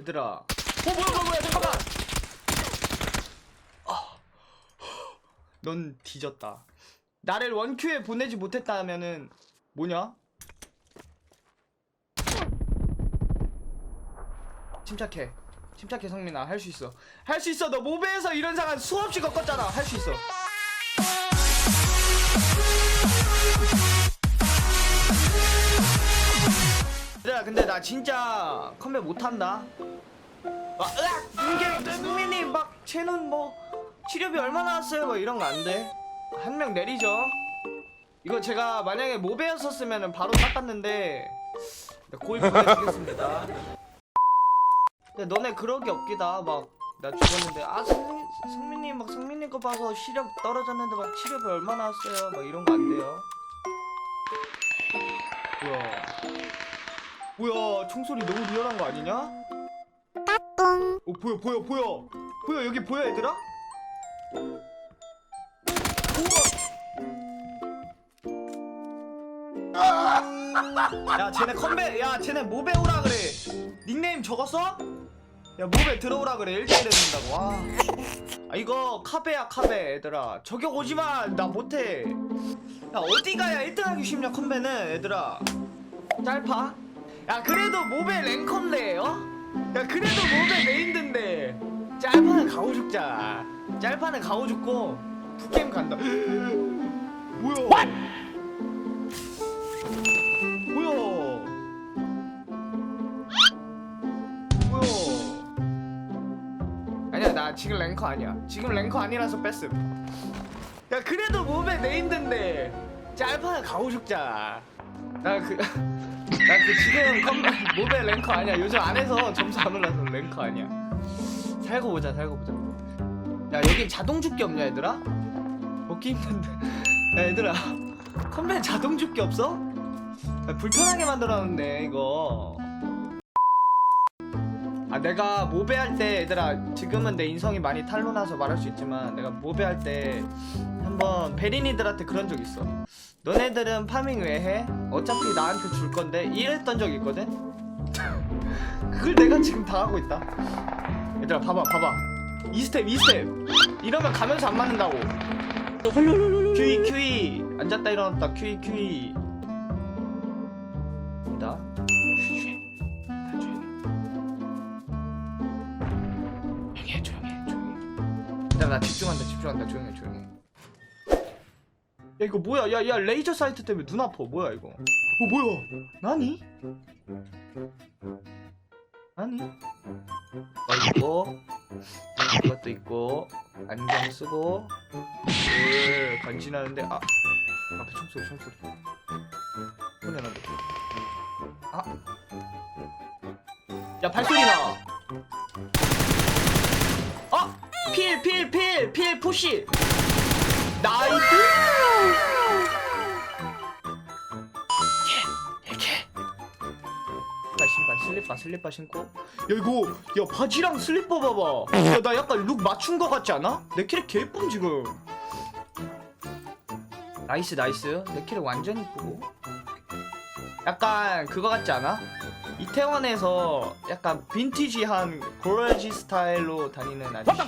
얘들아. 어 뭐야 뭐야 뭐야 잠깐만. 아. 넌 뒤졌다. 나를 원큐에 보내지 못했다면은 뭐냐? 침착해. 침착해 성민아 할 수 있어. 할 수 있어. 너 모베에서 이런 상황 수없이 겪었잖아. 할 수 있어. 얘들아 근데 나 진짜 컴백 못한다. 막 으악 눈게 눈민이 막 쟤는 뭐 치료비 얼마 나왔어요? 뭐 이런 거 안 돼. 한 명 내리죠. 이거 제가 만약에 모베였었으면 바로 닦았는데 고이 보내드리겠습니다. 근데 너네 그러기 없기다 막 나 죽었는데 아 성민 성민님 막 성민님 거 봐서 시력 떨어졌는데 막 치료비 얼마 나왔어요? 막 이런 거 안 돼요. 뭐야? 뭐야 총소리 너무 리얼한 거 아니냐? 어 보여 보여 보여 보여 여기 보여 얘들아? 우와 야 쟤네 컴백 야 쟤네 모베 오라 그래 닉네임 적었어? 야 모베 들어오라 그래 1대1 해준다고 와. 아 이거 카베야 카베 얘들아 저격 오지마 나 못해 야 어디 가야 1등 하기 쉽냐 컴배는 얘들아 짧아? 야 그래도 모베 랭컨데 어? 야 그래도 모베 메인드인데. 짤파는 가고 죽자. 짤파는 가고 죽고 푸게임 간다. 뭐야? 뭐야? 뭐야? 아니야 나 지금 랭커 아니야. 지금 랭커 아니라서 뺐음. 야 그래도 몸에 네임드인데. 짤파는 가고 죽자. 나그 나 그 지금 컴백 몸에 랭커 아니야. 요즘 안에서 점수 안 올라서 랭커 아니야. 살고 보자 살고 보자. 야 여긴 자동 죽기 없냐 얘들아? 먹기 힘든데. 야 얘들아. 컴백 자동 죽기 없어? 야, 불편하게 만들어놨네 이거 아 내가 모베 할때 얘들아 지금은 내 인성이 많이 탄로나서 말할 수 있지만 내가 모베 할때 한번 베린이들한테 그런 적 있어 너네들은 파밍 왜 해? 어차피 나한테 줄 건데. 이랬던 적 있거든? 그걸 내가 지금 당하고 있다. 얘들아 봐봐 봐봐. 이 스텝 이 스텝. 이러면 가면서 안 맞는다고. 큐이 큐이. 앉았다 일어났다. 큐이 큐이. 나 해 야, 나 집중한다 집중한다. 조용히 해 조용히 해. 야 이거 뭐야? 야야 레이저 사이트 때문에 눈 아파. 뭐야 이거? 어 뭐야? 나니? 나니? 나 있고. 이것도 있고 안경 쓰고. 을 간지나는데 아. 앞에 총소리 총소리 소리 나는데 아야 발소리 나 필, 필, 필, 필, 푸시. 나이스. 예, 신발, 슬리퍼, 슬리퍼 신고. 야 이거, 야 바지랑 슬리퍼 봐봐. 야 나 약간 룩 맞춘 거 같지 않아? 내 캐릭 개 예쁨 지금. 나이스, 나이스. 내 캐릭 완전 이쁘고. 약간 그거 같지 않아? 이태원에서 약간 빈티지한 고라지 스타일로 다니는 아저씨.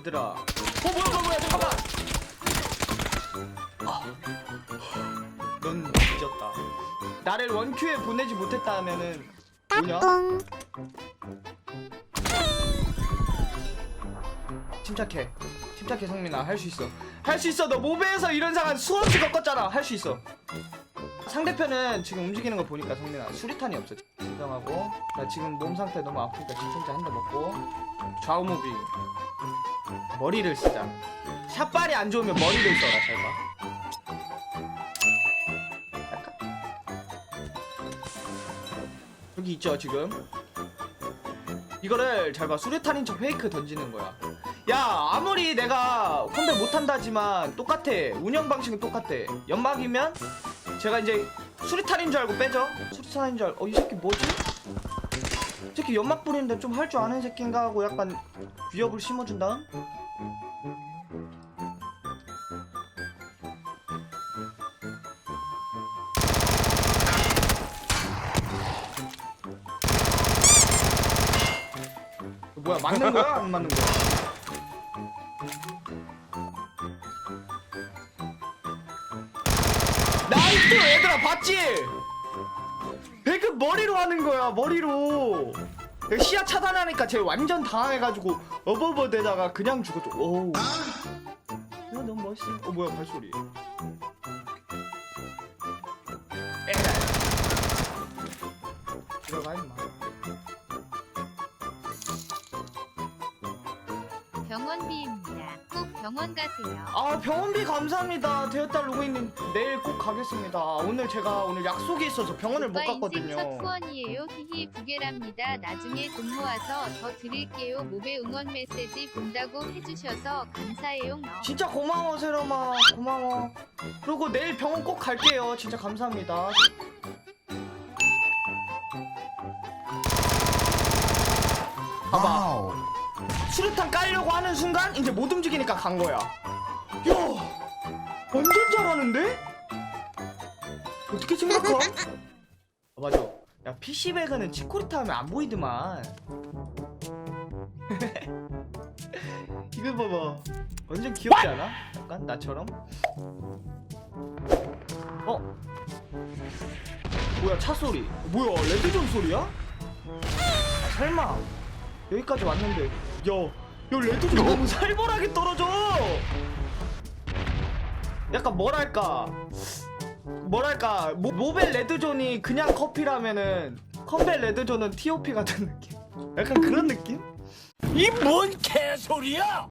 얘들아. 어 뭐야 뭐야 뭐야 잠깐만 아. 넌 뒤졌다. 나를 원큐에 보내지 못했다 하면은 뭐냐? 침착해. 침착해 성민아. 할 수 있어. 할 수 있어. 너 모베에서 이런 상황 수없이 겪었잖아. 할 수 있어 상대편은 지금 움직이는 거 보니까 성민아 수리탄이 없어 진정하고. 나 지금 몸 상태 너무 아프니까 진통제 한 대 먹고 좌우 무빙. 머리를 쓰자. 샷발이 안 좋으면 머리를 써라 약간? 여기 있죠 지금 이거를 잘봐. 수류탄인 척 페이크 던지는 거야. 야 아무리 내가 컴백 못한다지만 똑같아. 운영 방식은 똑같아. 연막이면 제가 이제 수리탄인 줄 알고 빼죠? 수리탄인 줄 알고 어 이 새끼 뭐지? 이 새끼 연막 뿌리는데 좀 할 줄 아는 새끼인가 하고 약간 위협을 심어준 다음 뭐야 맞는 거야? 안 맞는 거야? 나이스 얘들아 봤지? 배그 머리로 하는 거야 머리로? 내가 시야 차단하니까 쟤 완전 당황해가지고 어버버대다가 그냥 죽었죠. 오우. 야 너무 멋있어. 어 뭐야 발소리. 들어가 임마 병원비입니다. 꼭 병원 가세요. 아 병원비 감사합니다 대여딸 로그인님 내일 꼭 가겠습니다 오늘 제가 오늘 약속이 있어서 병원을 못 오빠 인생 갔거든요 첫 후원이에요. 히히 부계랍니다. 나중에 돈 모아서 더 드릴게요. 모베 응원 메시지 본다고 해주셔서 감사해요. 너. 진짜 고마워 세롬아 고마워 그리고 내일 병원 꼭 갈게요 진짜 감사합니다 봐봐 수류탄 깔려고 하는 순간 이제 못 움직이니까 간 거야 야 완전 잘하는데? 어떻게 생각하? 아, 맞아 야 PC배그는 치코리타 하면 안 보이더만 이거 봐봐 완전 귀엽지 않아? 약간 나처럼? 어? 뭐야 차 소리 뭐야 레드존 소리야? 아, 설마 여기까지 왔는데 야, 야 레드존 너무 살벌하게 떨어져 약간 뭐랄까 뭐랄까 모, 모벨 레드존이 그냥 커피라면은 컴벨 레드존은 TOP 같은 느낌 약간 그런 느낌? 이 뭔 개소리야!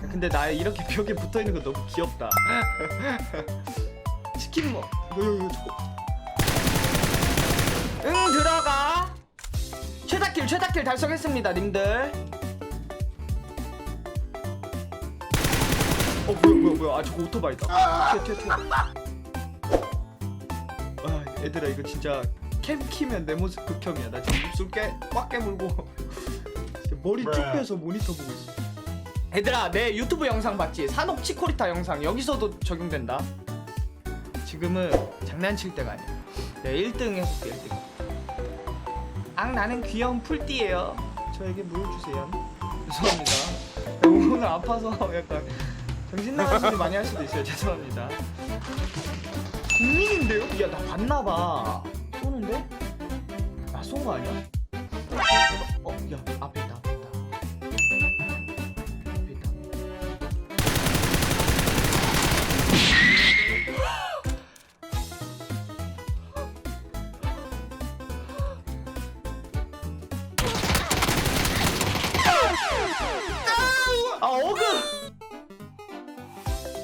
근데 나 이렇게 벽에 붙어 있는 거 너무 귀엽다. 치킨 뭐? 최다킬 최다킬 달성했습니다, 님들. 어 뭐야 뭐야 뭐야? 아 저거 오토바이다. 튀어 튀어 튀어. 아 얘들아 이거 진짜 캠 키면 내 모습 극혐이야. 나 지금 입술 깨꽉 깨물고 진짜 머리 쭉 빼서 모니터 보고 있어. 얘들아 내 유튜브 영상 봤지? 산옥 치코리타 영상 여기서도 적용된다 지금은 장난칠 때가 아니야 내가 1등 해볼게 1등 앙 나는 귀여운 풀띠예요 저에게 물 주세요 죄송합니다 오늘 아파서 약간 정신 나간 소리 많이 할 수도 있어요 죄송합니다 국민인데요? 야 나 봤나 봐 쏘는데? 나 쏜 거 아니야? 아 어그!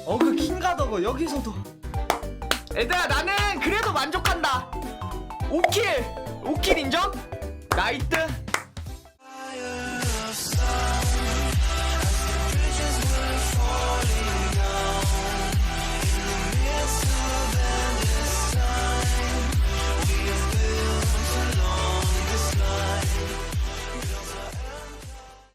어그 킹가더거 여기서도. 얘들아 나는 그래도 만족한다. 5킬 5킬 인정? 나이트